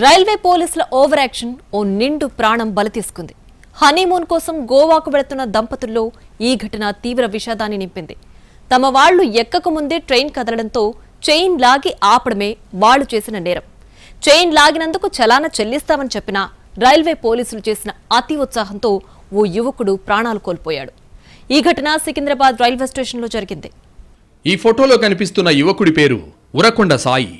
Railway పోలీసుల over action ఓ నిండు ప్రాణం బలి తీసుకుంది. హనీమూన్ కోసం గోవాకు వెళుతున్న దంపతుల్లో ఈ ఘటన తీవ్ర విషాదాన్ని నింపింది. తమ వాళ్ళు ఎక్కకు ముందే ట్రైన్ కదలడంతో చైన్ లాగి ఆపడమే వాళ్ళు చేసిన నేరం. చైన్ లాగినందుకు చలాన చెల్లిస్తామని చెప్పిన రైల్వే పోలీసులు చేసిన అతి ఉత్సాహంతో ఓ యువకుడు ప్రాణాలు కోల్పోయాడు. ఈ ఘటన సికింద్రాబాద్ రైల్వే స్టేషన్లో జరిగింది. ఈ ఫోటోలో కనిపిస్తున్న యువకుడి పేరు ఉరకొండ సాయి.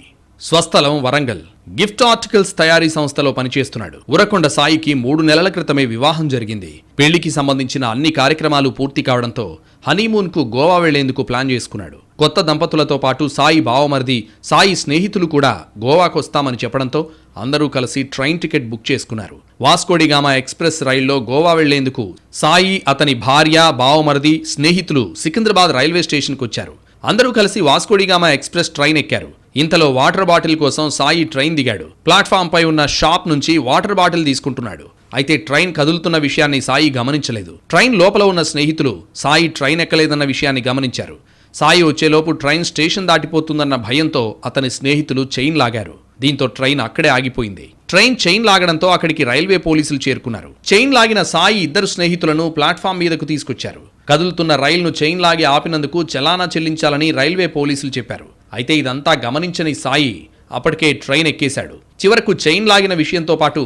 స్వస్థలం వరంగల్. గిఫ్ట్ ఆర్టికల్స్ తయారీ సంస్థలో పనిచేస్తున్నాడు. ఉరకొండ సాయికి మూడు నెలల క్రితమే వివాహం జరిగింది. పెళ్ళికి సంబంధించిన అన్ని కార్యక్రమాలు పూర్తి కావడంతో హనీమూన్కు గోవా వెళ్ళేందుకు ప్లాన్ చేసుకున్నాడు. కొత్త దంపతులతో పాటు సాయి బావమరిది సాయి స్నేహితులు కూడా గోవాకు వస్తామని చెప్పడంతో అందరూ కలిసి ట్రైన్ టికెట్ బుక్ చేసుకున్నారు. వాస్కోడిగామా ఎక్స్ప్రెస్ రైల్లో గోవా వెళ్ళేందుకు సాయి అతని భార్య బావమరిది స్నేహితులు సికింద్రాబాద్ రైల్వే స్టేషన్కు వచ్చారు అందరూ కలిసి వాస్కోడిగామా ఎక్స్ప్రెస్ ట్రైన్ ఎక్కారు. ఇంతలో వాటర్ బాటిల్ కోసం సాయి ట్రైన్ దిగాడు. ప్లాట్ఫామ్ పై ఉన్న షాప్ నుంచి వాటర్ బాటిల్ తీసుకుంటున్నాడు. అయితే ట్రైన్ కదులుతున్న విషయాన్ని సాయి గమనించలేదు. ట్రైన్ లోపల ఉన్న స్నేహితులు సాయి ట్రైన్ ఎక్కలేదన్న విషయాన్ని గమనించారు. సాయి వచ్చేలోపు ట్రైన్ స్టేషన్ దాటిపోతుందన్న భయంతో అతని స్నేహితులు చైన్ లాగారు. దీంతో ట్రైన్ అక్కడే ఆగిపోయింది. ట్రైన్ చైన్ లాగడంతో అక్కడికి రైల్వే పోలీసులు చేరుకున్నారు. చైన్ లాగిన సాయి ఇద్దరు స్నేహితులను ప్లాట్ఫామ్ మీదకు తీసుకొచ్చారు. కదులుతున్న రైలును చైన్ లాగి ఆపినందుకు చలానా చెల్లించాలని రైల్వే పోలీసులు చెప్పారు. అయితే ఇదంతా గమనించని సాయి అప్పటికే ట్రైన్ ఎక్కేశాడు. చివరకు చైన్ లాగిన విషయంతో పాటు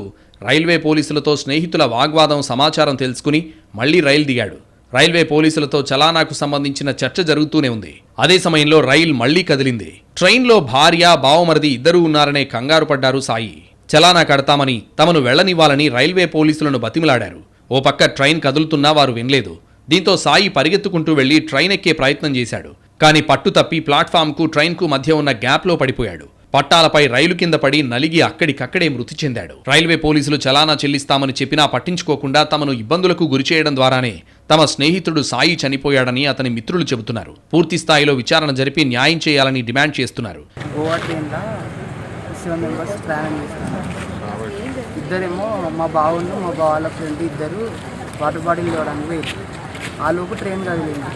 రైల్వే పోలీసులతో స్నేహితుల వాగ్వాదం సమాచారం తెలుసుకుని మళ్ళీ రైలు దిగాడు. రైల్వే పోలీసులతో చలానాకు సంబంధించిన చర్చ జరుగుతూనే ఉంది. అదే సమయంలో రైల్ మళ్ళీ కదిలింది. ట్రైన్లో భార్య బావమరిది ఇద్దరూ ఉన్నారనే కంగారు పడ్డారు సాయి. చలానా కడతామని తమను వెళ్ళనివ్వాలని రైల్వే పోలీసులను బతిమిలాడారు. ఓ పక్క ట్రైన్ కదులుతున్నా వారు వినలేదు. దీంతో సాయి పరిగెత్తుకుంటూ వెళ్ళి ట్రైన్ ఎక్కే ప్రయత్నం చేశాడు. కానీ పట్టు తప్పి ప్లాట్ఫామ్కు ట్రైన్కు మధ్య ఉన్న గ్యాప్లో పడిపోయాడు. పట్టాలపై రైలు కింద పడి నలిగి అక్కడికక్కడే మృతి చెందాడు. రైల్వే పోలీసులు చలానా చెల్లిస్తామని చెప్పినా పట్టించుకోకుండా తమను ఇబ్బందులకు గురిచేయడం ద్వారానే తమ స్నేహితుడు సాయి చనిపోయాడని అతని మిత్రులు చెబుతున్నారు. పూర్తి స్థాయిలో విచారణ జరిపి న్యాయం చేయాలని డిమాండ్ చేస్తున్నారు. ఇద్దరేమో మా బావును మా బావ ఫ్రెండ్ ఇద్దరు వాటర్ బాటిల్ ఆ లోపు ట్రైన్ కదిలింది.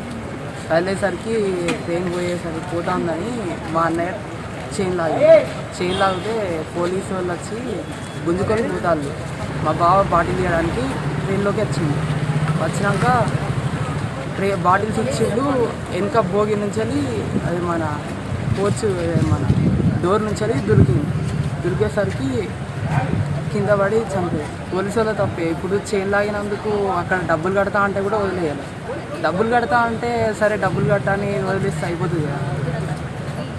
వెళ్ళేసరికి ట్రైన్ పోయేసరికి పోతా ఉందని మా అన్నయ్య చైన్ లాగి చైన్ లాగితే పోలీసు వాళ్ళు వచ్చి గుంజుకొని పోతాళ్ళు. మా బావ బాటిల్ తీయడానికి ట్రైన్లోకి వచ్చింది వచ్చినాక ట్రే బాటిల్స్ ఇచ్చిండు. వెనుక భోగి నుంచి అది మన కోచ్ మన డోర్ నుంచి దొరికింది. దొరికేసరికి కింద పడి చంపే పోలీసు వాళ్ళ తప్పే. ఇప్పుడు చైన్ లాగినందుకు అక్కడ డబ్బులు కడతా అంటే కూడా వదిలేయాలి. డబ్బులు కడతా అంటే సరే డబ్బులు కట్టని వదిలేస్తే అయిపోతుంది కదా.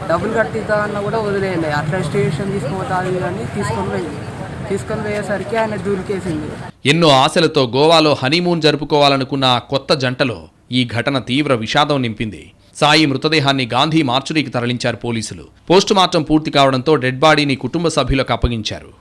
డబ్బులు కట్టిస్తా అన్న కూడా వదిలేయలే. అట్లా స్టేషన్ తీసుకుపోతా అది కానీ తీసుకొని పోయింది తీసుకొని పోయేసరికి ఆయన దూరికేసింది. ఎన్నో ఆశలతో గోవాలో హనీమూన్ జరుపుకోవాలనుకున్న కొత్త జంటలో ఈ ఘటన తీవ్ర విషాదం నింపింది. సాయి మృతదేహాన్ని గాంధీ మార్చురీకి తరలించారు పోలీసులు. పోస్టుమార్టం పూర్తి కావడంతో డెడ్ బాడీని కుటుంబ సభ్యులకు అప్పగించారు.